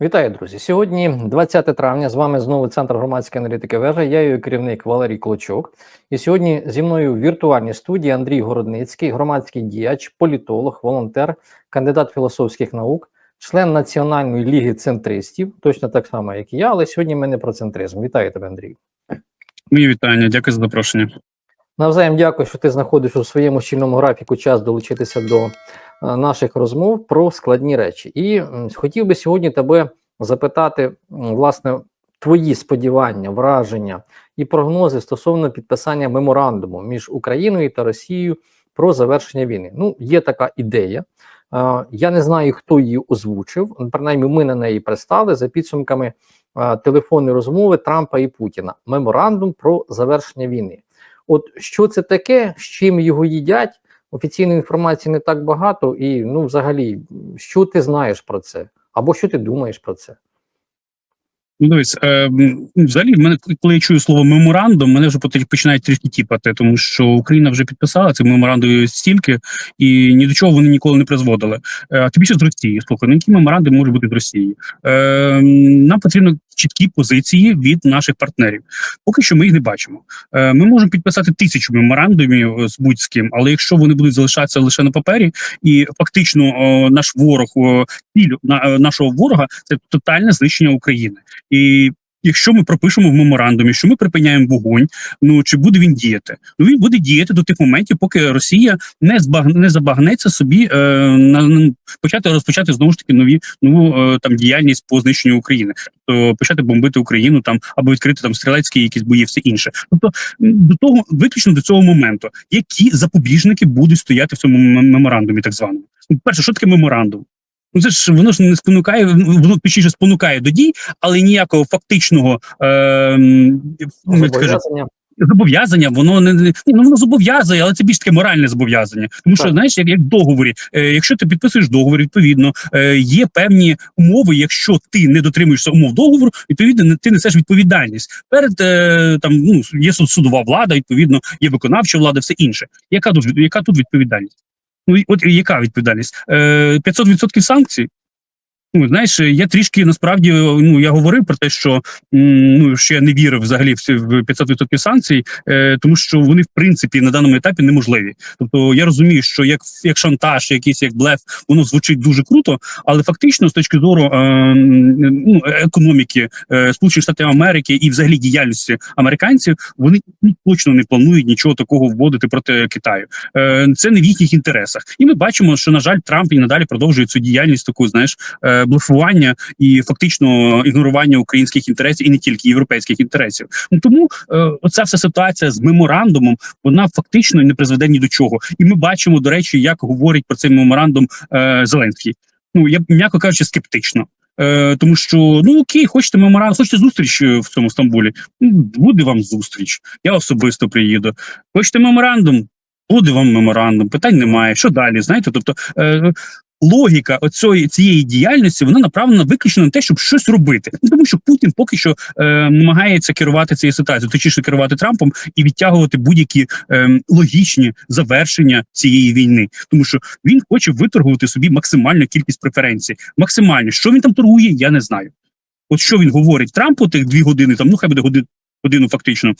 Вітаю, друзі! Сьогодні 20 травня. З вами знову центр громадської аналітики вежа. Я її керівник Валерій Клочок. І сьогодні зі мною в віртуальній студії Андрій Городницький, громадський діяч, політолог, волонтер, кандидат філософських наук, член Національної ліги центристів, точно так само, як і я. Але сьогодні ми не про центризм. Вітаю тебе, Андрій. Мої вітання, дякую за запрошення. Навзаєм дякую, що ти знаходиш у своєму щільному графіку час долучитися до наших розмов про складні речі. І хотів би сьогодні тебе запитати, власне, твої сподівання, враження і прогнози стосовно підписання меморандуму між Україною та Росією про завершення війни. Ну, є така ідея. Е, Я не знаю, хто її озвучив. Принаймні, ми на неї пристали за підсумками е, телефонної розмови Трампа і Путіна. Меморандум про завершення війни. От що це таке, з чим його їдять? Офіційної інформації не так багато, і ну, взагалі, що ти знаєш про це? Або що ти думаєш про це? Ну, дивись, е, взагалі, в мене коли я чую слово меморандум, мене вже починають трішки тіпати, тому що Україна вже підписала цей меморандум стільки, і ні до чого вони ніколи не призводили. Е, А тим більше з Росії. Слухай, ну які меморандум може бути з Росії? Е, нам потрібно чіткі позиції від наших партнерів. Поки що ми їх не бачимо. Е, ми можемо підписати тисячу меморандумів е, з будь-ким, але якщо вони будуть залишатися лише на папері, і фактично наш ворог, ціль е, нашого ворога це тотальне знищення України. І якщо ми пропишемо в меморандумі, що ми припиняємо вогонь, ну чи буде він діяти? Ну він буде діяти до тих моментів, поки Росія не збаг не забагнеться собі е, на, почати розпочати знову ж таки нові нову е, там діяльність по знищенню України, тобто почати бомбити Україну там або відкрити там стрілецькі якісь бої, все інше. Тобто до того виключно до цього моменту, які запобіжники будуть стояти в цьому меморандумі, так званому. Перше, що таке меморандум? Ну це ж воно ж не спонукає, воно точніше спонукає до дій, але ніякого фактичного е, Зобов'язання? зобов'язання, воно не ну воно зобов'язує, але це більш таке моральне зобов'язання. Тому що Так. знаєш, як, як договорі, е, якщо ти підписуєш договір, відповідно е, є певні умови. Якщо ти не дотримуєшся умов договору, відповідно ти несеш відповідальність перед е, там. Ну є судова влада, відповідно, є виконавча влада, все інше. Яка тут яка тут відповідальність? Ну от яка відповідальність? Е, 500% санкцій. Ну, знаєш, я трішки насправді ну я говорив про те, що ну я не вірив взагалі в ці 500% санкцій, е, тому що вони в принципі на даному етапі неможливі. Тобто я розумію, що як як шантаж, якийсь як блеф, воно звучить дуже круто, але фактично з точки зору е, ну, економіки е, Сполучених Штатів Америки і взагалі діяльності американців, вони ну, точно не планують нічого такого вводити проти Китаю. Е, це не в їхніх інтересах, і ми бачимо, що на жаль, Трамп і надалі продовжує цю діяльність таку, знаєш, е, блефування і фактично ігнорування українських інтересів і не тільки європейських інтересів. Ну тому е, оця вся ситуація з меморандумом вона фактично не призведе ні до чого. І ми бачимо, до речі, як говорить про цей меморандум е, Зеленський. Ну я м'яко кажучи, скептично. Е, тому що ну окей, хочете меморандум, хочете зустріч е, в цьому Стамбулі. Ну, буде вам зустріч. Я особисто приїду. Хочете меморандум? Буде вам меморандум, питань немає. Що далі? Знаєте, тобто е, логіка оцої цієї діяльності вона направлена виключно на те, щоб щось робити. Тому що Путін поки що е, намагається керувати цією ситуацією, точніше керувати Трампом і відтягувати будь-які е, логічні завершення цієї війни, тому що він хоче виторгувати собі максимальну кількість преференцій. Максимально що він там торгує, я не знаю. От що він говорить Трампу тих дві години, там ну хай буде годину, годину фактично.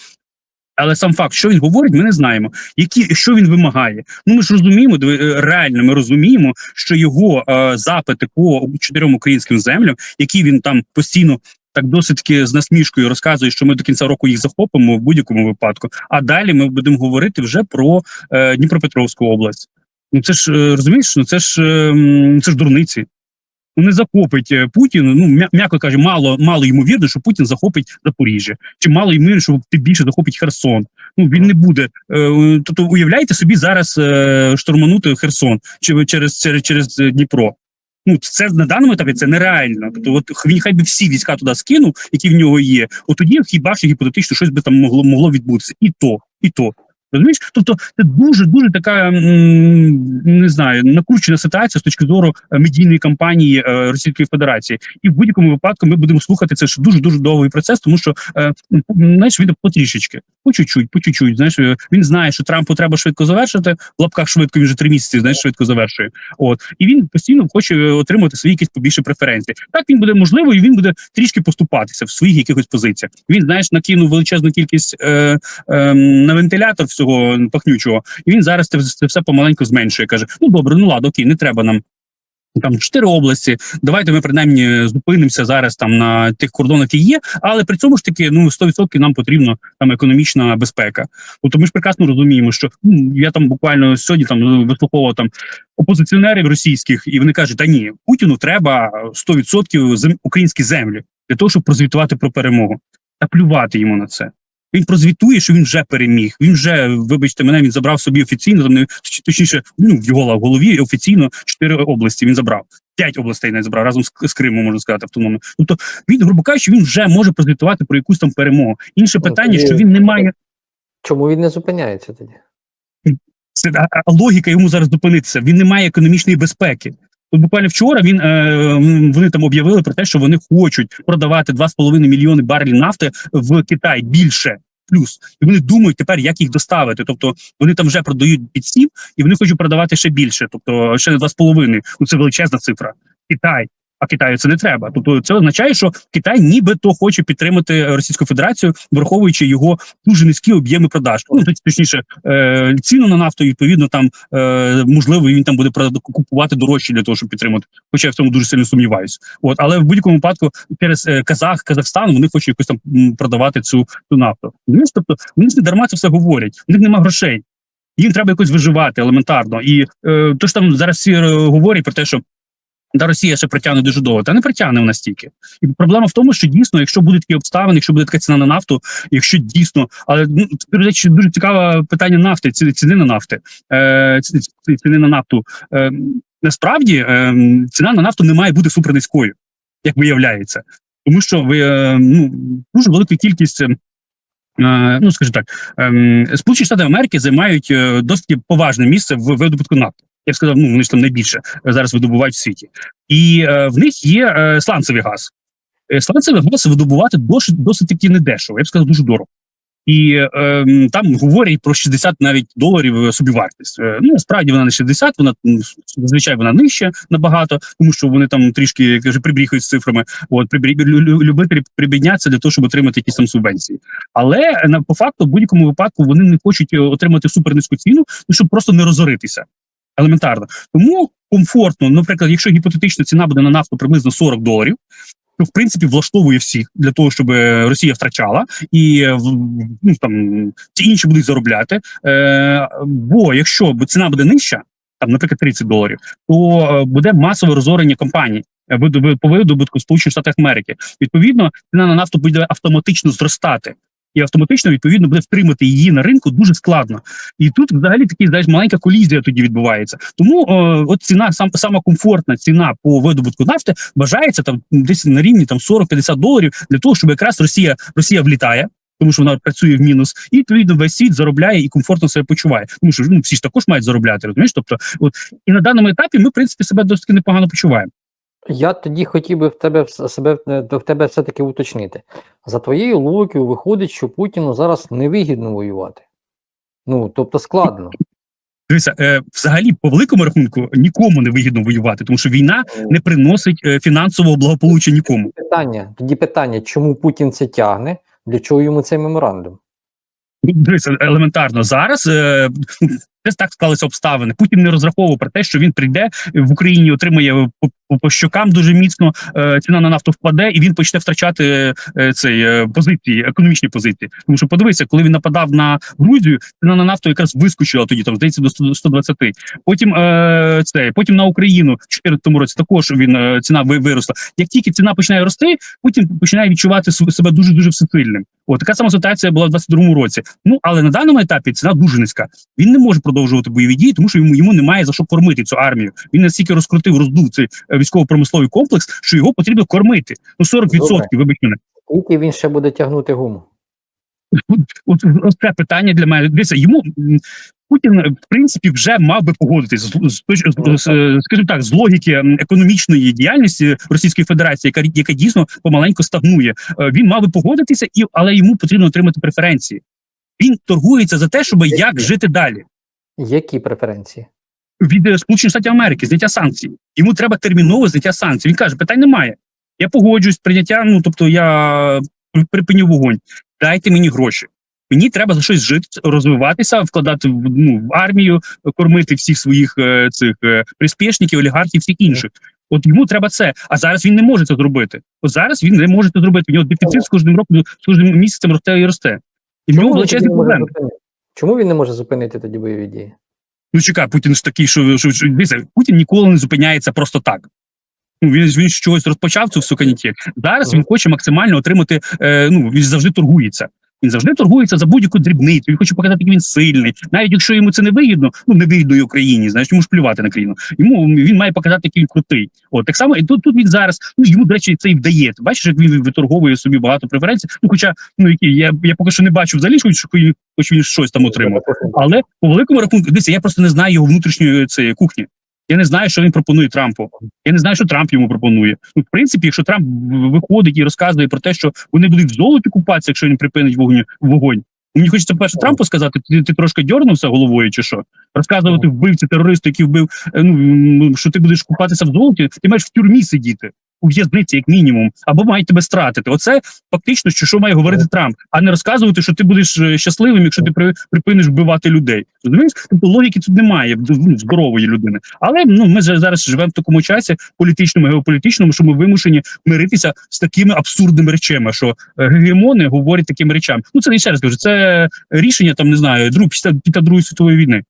Але сам факт, що він говорить, ми не знаємо. Які що він вимагає? Ну ми ж розуміємо, е, реально ми розуміємо, що його е, запити по чотирьом українським землям, які він там постійно так досить з насмішкою розказує, що ми до кінця року їх захопимо в будь-якому випадку. А далі ми будемо говорити вже про е, Дніпропетровську область. Ну це ж е, розумієш, ну це ж е, це ж дурниці. Не захопить е, Путін. Ну м'яко каже, мало мало ймовірно, що Путін захопить Запоріжжя, чи мало ймовірно, що тим більше захопить Херсон. Ну він не буде. Е, тобто, уявляєте собі зараз е, штурманути Херсон чи через через через е, Дніпро. Ну це на даному етапі це нереально. Тобто, от він хай би всі війська туди скинув, які в нього є. От тоді хіба що гіпотетично щось би там могло могло відбутися, і то, і то. Розумієш? Тобто це дуже дуже така не знаю накручена ситуація з точки зору е, медійної кампанії е, Російської Федерації, і в будь-якому випадку ми будемо слухати це ж дуже дуже довгий процес, тому що е, знаєш, він потрішечки, по чуть-чуть, по чуть-чуть. Знаєш, він знає, що Трампу треба швидко завершити. В лапках швидко він вже три місяці знаєш, швидко завершує. От і він постійно хоче отримати свої якісь побільше преференції. Так він буде можливо, і він буде трішки поступатися в своїх якихось позиціях. Він знаєш, накинув величезну кількість е, е, на вентилятор всього пахнючого, і він зараз це, це все помаленьку зменшує. каже: ну добре, ну ладно, окей, не треба нам. Там чотири області. Давайте ми принаймні зупинимося зараз там на тих кордонах, які є, але при цьому ж таки ну 100% нам потрібна там економічна безпека. Тобто ми ж прекрасно розуміємо, що ну, я там буквально сьогодні там вислуховував там опозиціонерів російських, і вони кажуть: та ні, Путіну треба 100% зем... українські землі для того, щоб прозвітувати про перемогу та плювати йому на це. Він прозвітує, що він вже переміг. Він вже, вибачте, мене він забрав собі офіційно, точніше, ну в його голові офіційно чотири області. Він забрав п'ять областей не забрав разом з, з Кримом, можна сказати, автономно. Тобто він, грубо кажучи, він вже може прозвітувати про якусь там перемогу. Інше Ну, питання, тоді- що він не має Чому він не зупиняється тоді? це а, а логіка йому зараз зупинитися. Він не має економічної безпеки. Буквально вчора він е, вони там об'явили про те, що вони хочуть продавати 2,5 мільйони барелів нафти в Китай більше. Плюс і вони думають тепер, як їх доставити. Тобто вони там вже продають під сім, і вони хочуть продавати ще більше. Тобто ще не 2,5. Ну це величезна цифра. Китай. А Китаю це не треба. Тобто це означає, що Китай нібито хоче підтримати Російську Федерацію, враховуючи його дуже низькі об'єми продаж. Ну точніше, е, ціну на нафту, відповідно, там е, можливо він там буде купувати дорожче для того, щоб підтримати. Хоча я в цьому дуже сильно сумніваюся. От, але в будь-якому випадку через е, Казах, Казахстан вони хочуть якось там продавати цю, цю нафту. Тобто вони ж не дарма це все говорять. У них нема грошей. Їм треба якось виживати елементарно. І е, то ж там зараз всі говорять про те, що та Росія ще притягне дуже довго, та не притягне вона стільки. І проблема в тому, що дійсно, якщо будуть такі обставини, якщо буде така ціна на нафту, якщо дійсно, але ну речі, дуже цікаве питання нафти, ці- ціни на нафти, е, ці- ці- ціни на нафту. Е, насправді е, ціна на нафту не має бути супернизькою, як виявляється, тому що ви е, ну дуже велика кількість. е, Ну, скажімо так, ем, Сполучені Штати Америки займають е, досить поважне місце в видобутку нафти. Я б сказав, ну вони ж там найбільше е, зараз видобувають в світі, і е, в них є е, сланцевий газ. Е, Сланцевий газ видобувати досить, досить таки недешево, я б сказав, дуже дорого. І е, там говорять про 60 навіть доларів е, собівартість. Е, ну насправді вона не 60, вона зазвичай вона нижча набагато, тому що вони там трішки як каже, прибріхають з цифрами. От прибрі... лю- лю- любителі прибідняться для того, щоб отримати якісь там субвенції. Але на по факту, в будь-якому випадку, вони не хочуть отримати супернизьку ціну, ну щоб просто не розоритися. Елементарно. Тому комфортно, наприклад, якщо гіпотетична ціна буде на нафту приблизно 40 доларів, то в принципі влаштовує всіх для того, щоб е, Росія втрачала, і е, ну там ті інші будуть заробляти. Е, бо якщо ціна буде нижча, там, наприклад, 30 доларів, то е, буде масове розорення компаній. По видобутку Сполучених Штатів Америки відповідно ціна на нафту буде автоматично зростати, і автоматично відповідно буде втримати її на ринку дуже складно. І тут взагалі такий знаєш, маленька колізія тоді відбувається. Тому е, от ціна сам сама комфортна ціна по видобутку нафти вважається там десь на рівні там 40-50 доларів для того, щоб якраз Росія Росія влітає. Тому що вона працює в мінус, і відповідно весь світ заробляє і комфортно себе почуває. Тому що ну всі ж також мають заробляти, розумієш? Тобто, от і на даному етапі ми в принципі себе досить непогано почуваємо. Я тоді хотів би в тебе себе е, в тебе все-таки уточнити. За твоєю логікою виходить, що Путіну зараз невигідно воювати. Ну, тобто складно. Дивіться, е, взагалі по великому рахунку нікому не вигідно воювати, тому що війна не приносить е, фінансового благополуччя нікому. Питання, тоді питання, чому Путін це тягне, для чого йому цей меморандум? Ну, Дивіться, елементарно зараз е, ну, це так склалися обставини. Путін не розраховував про те, що він прийде в Україні, отримає по, по, щокам дуже міцно. Е, ціна на нафту впаде, і він почне втрачати е, цей е, позиції, економічні позиції. Тому що подивися, коли він нападав на Грузію, ціна на нафту якраз вискочила тоді, там здається, до 100 120. Потім е, це потім на Україну в 2014 році також він е, ціна виросла. Як тільки ціна починає рости, Путін починає відчувати себе дуже дуже всесильним. От така сама ситуація була в 22-му році. Ну але на даному етапі ціна дуже низька. Він не може продовжувати бойові дії, тому що йому йому немає за що кормити цю армію. Він настільки розкрутив, роздув цей е, військово-промисловий комплекс, що його потрібно кормити. Ну 40%, Добре. вибач мене. Скільки він ще буде тягнути гуму? От, от це питання для мене. Дивіться, йому Путін, в принципі, вже мав би погодитись з, з, з, з, скажімо так, з логіки економічної діяльності Російської Федерації, яка яка дійсно помаленьку стагнує. Е, Він мав би погодитися, і але йому потрібно отримати преференції. Він торгується за те, щоб як жити далі Які преференції? від е, Сполучених Штатів Америки, зняття санкцій. Йому треба терміново зняття санкцій. Він каже: питань немає. Я погоджуюсь прийняття. Ну тобто я припиню вогонь. Дайте мені гроші. Мені треба за щось жити, розвиватися, вкладати в ну в армію, кормити всіх своїх е, цих е, приспішників, олігархів, всіх інших. От йому треба це. А зараз він не може це зробити. От зараз він не може це зробити. У нього дефіцит з кожним роком, з кожним місяцем росте і росте. І в нього величезні проблеми. Чому він не може зупинити тоді бойові дії? Ну чекай, Путін ж такий, що, що, що дивіться, Путін ніколи не зупиняється просто так. Ну, він, він з чогось розпочав цю всуканіті. Зараз він хоче максимально отримати. Е, ну він завжди торгується. Він завжди торгується за будь-яку дрібницю. Він хоче показати, як він сильний. Навіть якщо йому це не вигідно, ну не вигідно і Україні, знаєш, йому ж плювати на країну. Йому він має показати, який він крутий. От так само, і тут, тут він зараз. Ну йому до речі, це і вдає. Ти бачиш, як він виторговує собі багато преференцій. Ну, хоча ну які я, я поки що не бачу взагалі, хоч, хоч він щось там отримав. Але по великому рахунку, дивіться, я просто не знаю його внутрішньої цієї кухні. Я не знаю, що він пропонує Трампу. Я не знаю, що Трамп йому пропонує. Ну, в принципі, якщо Трамп виходить і розказує про те, що вони будуть в золоті купатися, якщо він припинить вогонь, вогонь. Мені хочеться перше Трампу сказати, ти, ти трошки дьорнувся головою, чи що? Розказувати вбивці терористу, який вбив, е, ну що ти будеш купатися в золоті, ти маєш в тюрмі сидіти. У в'язниці, як мінімум, або мають тебе стратити. Оце фактично, що, що має говорити Трамп, а не розказувати, що ти будеш е, щасливим, якщо ти припиниш вбивати людей. Розумієш? Тобто логіки тут немає ну, здорової людини. Але ну ми зараз живемо в такому часі політичному, геополітичному, що ми вимушені миритися з такими абсурдними речами, що е, гегемони говорять такими речами. Ну це я ще раз кажу, це рішення там не знаю, друг після, після другої світової війни.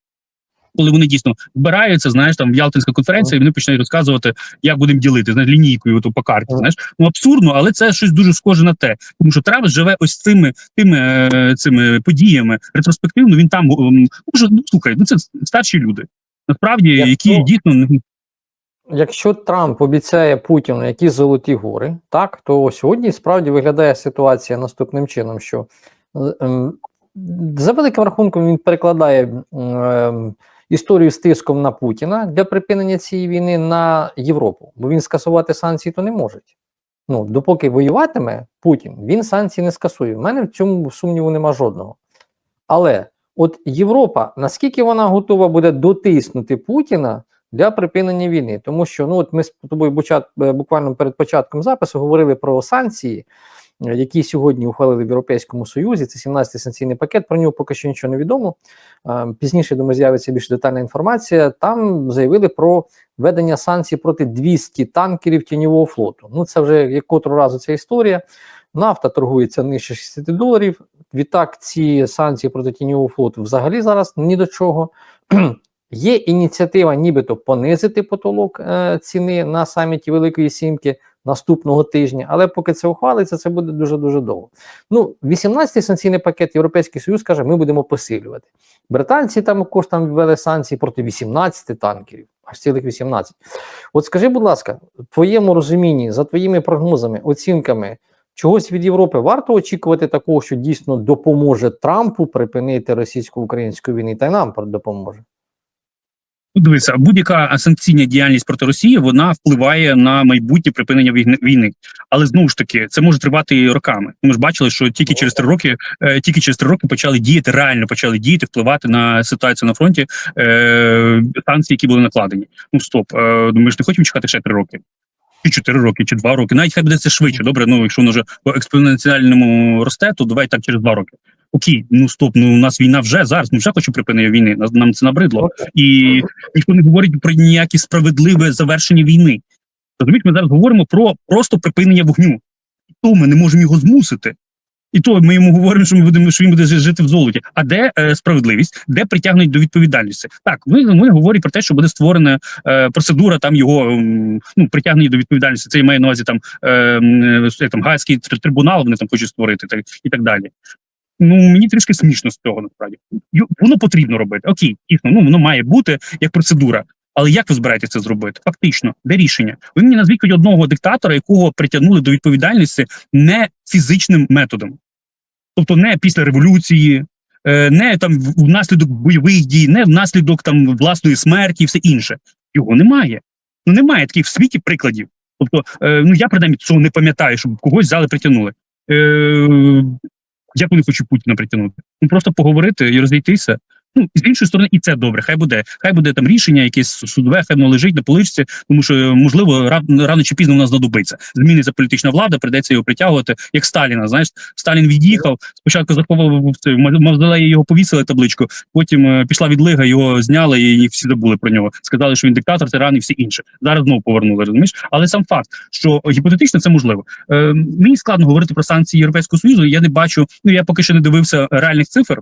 Коли вони дійсно збираються, знаєш, там в Ялтинська конференція, і вони починають розказувати, як будемо ділити знаєш, лінійкою по карті. Знаєш, ну абсурдно, але це щось дуже схоже на те, тому що Трамп живе ось цими тими е, цими подіями ретроспективно. Він там може, ну слухай, ну це старші люди. Насправді, Якщо- які дійсно ну, Якщо Трамп обіцяє Путіну якісь золоті гори, так то сьогодні справді виглядає ситуація наступним чином, що е, ем, за великим рахунком він перекладає ем, історію з тиском на Путіна для припинення цієї війни на Європу, бо він скасувати санкції то не може. Ну, допоки воюватиме Путін, він санкції не скасує. У мене в цьому сумніву нема жодного. Але от Європа, наскільки вона готова буде дотиснути Путіна для припинення війни? Тому що ну от ми з тобою буквально перед початком запису говорили про санкції, які сьогодні ухвалили в Європейському Союзі. Це 17-й санкційний пакет. Про нього поки що нічого не відомо. Пізніше думаю, з'явиться більш детальна інформація. Там заявили про введення санкцій проти 200 танкерів тіньового флоту. Ну це вже як котру разу ця історія. Нафта торгується нижче 60 доларів. Відтак, ці санкції проти тіньового флоту взагалі зараз ні до чого. Є ініціатива, нібито понизити потолок е, ціни на саміті Великої Сімки наступного тижня, але поки це ухвалиться, це буде дуже дуже довго. Ну, 18-й санкційний пакет Європейський Союз каже, ми будемо посилювати. Британці там також там ввели санкції проти 18 танкерів, аж цілих 18. От скажи, будь ласка, в твоєму розумінні, за твоїми прогнозами, оцінками, чогось від Європи варто очікувати такого, що дійсно допоможе Трампу припинити російсько-українську війну, та й нам допоможе. Ну, Дивися, будь-яка санкційна діяльність проти Росії вона впливає на майбутнє припинення війни-. Але знову ж таки, це може тривати роками. Ми ж бачили, що тільки через три роки, е, тільки через три роки почали діяти, реально почали діяти, впливати на ситуацію на фронті е, санкції, які були накладені. Ну стоп, е, ми ж не хочемо чекати ще три роки. Чи чотири роки, чи два роки. Навіть хай буде це швидше. Добре, ну якщо воно вже по експоненціальному росте, то давай так через два роки. Окей, ну стоп, ну у нас війна вже зараз. Ми вже хочемо припинення війни. Нам це набридло і ніхто не говорить про ніяке справедливе завершення війни. Розумієш, ми зараз говоримо про просто припинення вогню. І то ми не можемо його змусити. І то ми йому говоримо, що ми будемо, що він буде жити в золоті. А де е, справедливість, де притягнуть до відповідальності? Так, ми, ми говоримо про те, що буде створена е, процедура там його ну притягнення до відповідальності. Це я маю на увазі там, е, е, там Гаазький тр- трибунал, вони там хочуть створити так і так далі. Ну мені трішки смішно з цього насправді. Воно потрібно робити. Окей, дійсно, ну воно має бути як процедура. Але як ви збираєтеся це зробити? Фактично, де рішення? Ви мені назвіть одного диктатора, якого притягнули до відповідальності не фізичним методом. Тобто не після революції, е, не там внаслідок бойових дій, не внаслідок там власної смерті і все інше. Його немає. Ну немає таких в світі прикладів. Тобто, е, ну я принаймні цього не пам'ятаю, щоб когось взяли притягнули. Е, не хочу Путіна притягнути? Ну просто поговорити і розійтися. Ну з іншої сторони, і це добре. Хай буде, хай буде там рішення, якесь судове, хай воно лежить на поличці, тому що можливо ра- рано чи пізно в нас знадобиться. Зміниться політична влада, прийдеться його притягувати, як Сталіна. Знаєш, Сталін від'їхав. Спочатку заховав мавзолеї його повісили табличку. Потім е, пішла відлига, його зняли і всі забули про нього. Сказали, що він диктатор, тиран і всі інше. Зараз знову повернули. Розумієш, але сам факт, що гіпотетично це можливо. Е, мені складно говорити про санкції Європейського союзу. Я не бачу. Ну я поки що не дивився реальних цифр.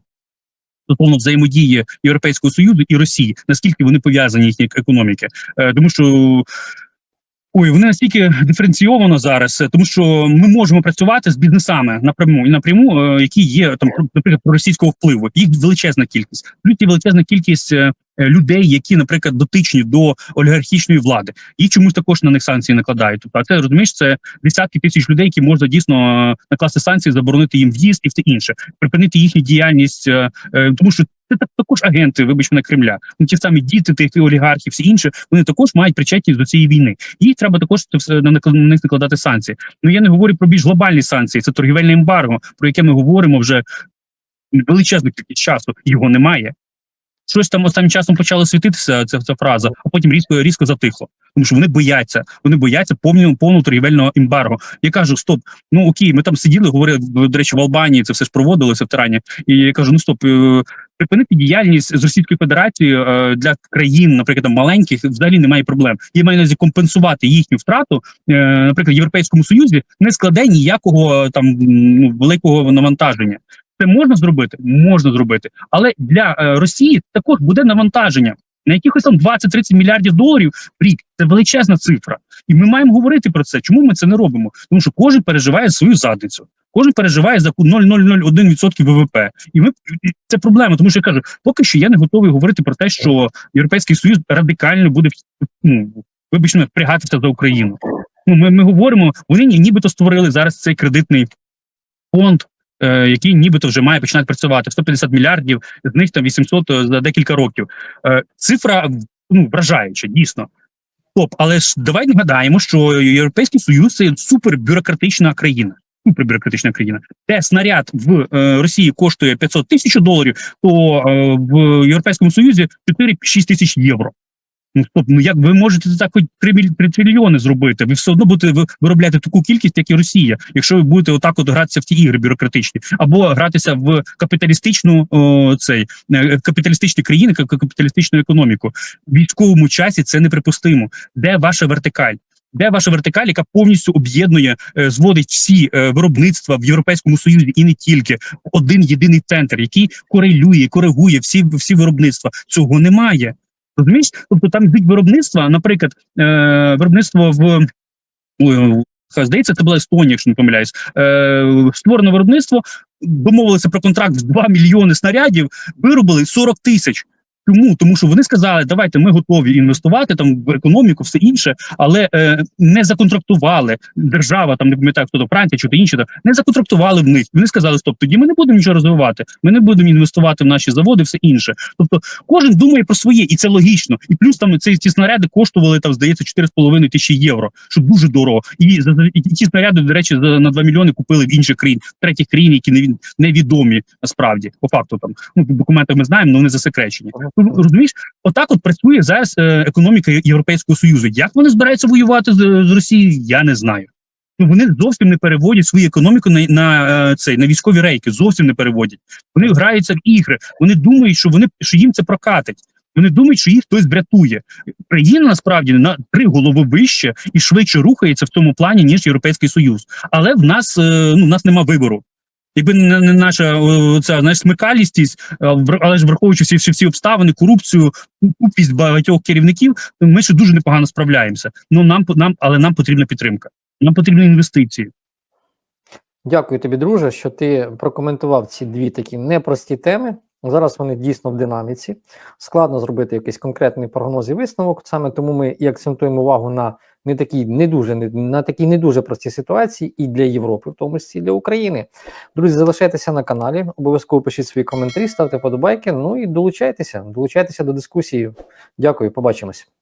Стосовно взаємодії Європейського союзу і Росії, наскільки вони пов'язані їхні економіки, е, тому що ой, вони настільки диференційовано зараз, е, тому що ми можемо працювати з бізнесами напряму і напряму, е, які є там, наприклад, російського впливу. Їх величезна кількість. Плюс є величезна кількість е, людей, які, наприклад, дотичні до олігархічної влади, і чомусь також на них санкції накладають. Тобто, це розумієш, це десятки тисяч людей, які можна дійсно накласти санкції, заборонити їм в'їзд і все інше, припинити їхню діяльність, тому що це також агенти, вибач мене Кремля. Ну ті самі діти тих олігархів, всі інші, вони також мають причетність до цієї війни. Їх треба також на них накладати санкції. Ну я не говорю про більш глобальні санкції, це торгівельне ембарго, про яке ми говоримо вже величезну кількість часу. Його немає. Щось там останнім часом почало світитися ця, ця фраза, а потім різко різко затихло. Тому що вони бояться, вони бояться повного повного торгівельного ембарго. Я кажу, стоп, ну окей, ми там сиділи, говорили до речі, в Албанії це все ж проводилося в Тирані. І я кажу: ну стоп, е, припинити діяльність з Російської Федерації е, для країн, наприклад, там, маленьких, взагалі немає проблем. Я маю на компенсувати їхню втрату, е, наприклад, Європейському Союзі не складе ніякого там ну, великого навантаження. Це можна зробити? Можна зробити, але для Росії також буде навантаження на якихось там 20-30 мільярдів доларів в рік. Це величезна цифра, і ми маємо говорити про це. Чому ми це не робимо? Тому що кожен переживає свою задницю. Кожен переживає за 0,001% ВВП, і ми це проблема. Тому що я кажу, поки що я не готовий говорити про те, що європейський союз радикально буде ну, вибачте, мене, впрягатися за Україну. Ну ми, ми говоримо, вони нібито створили зараз цей кредитний фонд. Е, Який нібито вже має починати працювати 150 мільярдів, з них там 800 за декілька років. Е, Цифра ну вражаюча, дійсно. Топ, але ж давай нагадаємо, що Європейський Союз це супербюрократична країна. Супербюрократична країна. Де снаряд в е, Росії коштує 500 тисяч доларів, то е, в Європейському Союзі 4-6 тисяч євро. Ну стоп, ну як ви можете так хоч 3, міль- трильйони зробити? Ви все одно будете ви- виробляти таку кількість, як і Росія, якщо ви будете отак от гратися в ті ігри бюрократичні, або гратися в капіталістичну о, цей е, капіталістичні країни, капіталістичну економіку. В військовому часі це неприпустимо. Де ваша вертикаль? Де ваша вертикаль, яка повністю об'єднує, е, зводить всі е, виробництва в Європейському Союзі і не тільки один єдиний центр, який корелює, коригує всі, всі виробництва. Цього немає. Розумієш? Тобто там йдуть виробництва, наприклад, е, виробництво в ой, е, здається, це була Естонія, якщо не помиляюсь. Е, створено виробництво, домовилися про контракт в 2 мільйони снарядів, виробили 40 тисяч. Чому? Тому що вони сказали, давайте ми готові інвестувати там в економіку, все інше, але е, не законтрактували держава, там не пам'ятаю, хто то Франція чи то інші, не законтрактували в них. Вони сказали, стоп, тоді ми не будемо нічого розвивати, ми не будемо інвестувати в наші заводи, все інше. Тобто кожен думає про своє, і це логічно. І плюс там ці, ці снаряди коштували там, здається, 4,5 тисячі євро, що дуже дорого. І і ті снаряди, до речі, за на 2 мільйони купили в інших країн, третіх країн, які не невідомі насправді. По факту там ну документи ми знаємо, але вони засекречені. Ну, Розумієш, отак от працює зараз е, економіка Європейського союзу. Як вони збираються воювати з, з Росією, я не знаю. Ну вони зовсім не переводять свою економіку на, на е, цей на військові рейки. Зовсім не переводять. Вони граються в ігри. Вони думають, що вони що їм це прокатить. Вони думають, що їх хтось врятує. Країна насправді на три голови вище і швидше рухається в тому плані, ніж Європейський Союз. Але в нас е, ну в нас нема вибору. Якби не, наша о, ця знаєш, смикалістість, е, але ж враховуючи всі, всі, всі обставини, корупцію, купість багатьох керівників, ми ще дуже непогано справляємося. Ну нам нам, але нам потрібна підтримка. Нам потрібні інвестиції. Дякую тобі, друже, що ти прокоментував ці дві такі непрості теми. Зараз вони дійсно в динаміці. Складно зробити якийсь конкретний прогноз і висновок. Саме тому ми і акцентуємо увагу на не такій не дуже на такій не дуже простій ситуації і для Європи, в тому числі для України. Друзі, залишайтеся на каналі, обов'язково пишіть свої коментарі, ставте подобайки. Ну і долучайтеся, долучайтеся до дискусії. Дякую, побачимось.